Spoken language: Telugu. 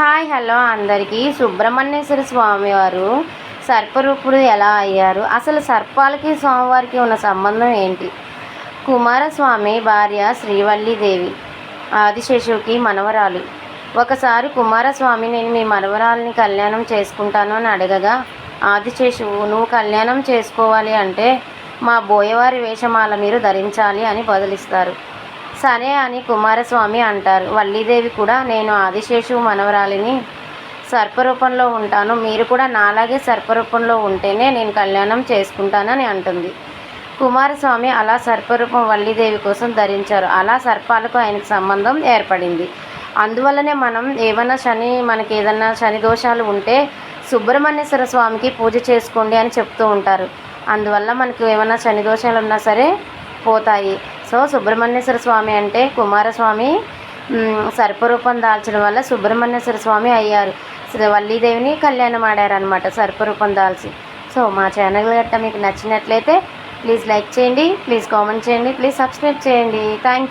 హాయ్ హలో అందరికీ. సుబ్రహ్మణ్యేశ్వర స్వామి వారు సర్పరూపుడు ఎలా అయ్యారు? అసలు సర్పాలకి స్వామివారికి ఉన్న సంబంధం ఏంటి? కుమారస్వామి భార్య శ్రీవల్లీదేవి ఆదిశేషువుకి మనవరాలు. ఒకసారి కుమారస్వామి నేను మీ మనవరాలిని కళ్యాణం చేసుకుంటాను అని అడగగా ఆదిశేషువు నువ్వు కళ్యాణం చేసుకోవాలి అంటే మా బోయవారి వేషమాల మీరు ధరించాలి అని బదులిస్తారు. సరే అని కుమారస్వామి అంటారు. వల్లీదేవి కూడా నేను ఆదిశేషు మనవరాలిని సర్పరూపంలో ఉంటాను. మీరు కూడా నాలాగే సర్పరూపంలో ఉంటేనే నేను కళ్యాణం చేసుకుంటానని అంటుంది. కుమారస్వామి అలా సర్పరూపం వల్లీదేవి కోసం ధరించారు. అలా సర్పాలకు ఆయనకు సంబంధం ఏర్పడింది. అందువల్లనే మనం ఏమైనా శని మనకి ఏదైనా శని దోషాలు ఉంటే సుబ్రహ్మణ్యేశ్వర స్వామికి పూజ చేసుకోండి అని చెప్తూ ఉంటారు. అందువల్ల మనకు ఏమైనా శని దోషాలు ఉన్నా సరే పోతాయి. సో సుబ్రహ్మణ్యేశ్వర స్వామి అంటే కుమారస్వామి సర్పరూపం దాల్చడం వల్ల సుబ్రహ్మణ్యేశ్వర స్వామి అయ్యారు. శ్రీ వల్లీదేవిని కళ్యాణం ఆడారనమాట సర్పరూపం దాల్చి. సో మా ఛానల్ గట్ట మీకు నచ్చినట్లయితే ప్లీజ్ లైక్ చేయండి ప్లీజ్ కామెంట్ చేయండి ప్లీజ్ సబ్స్క్రైబ్ చేయండి. థ్యాంక్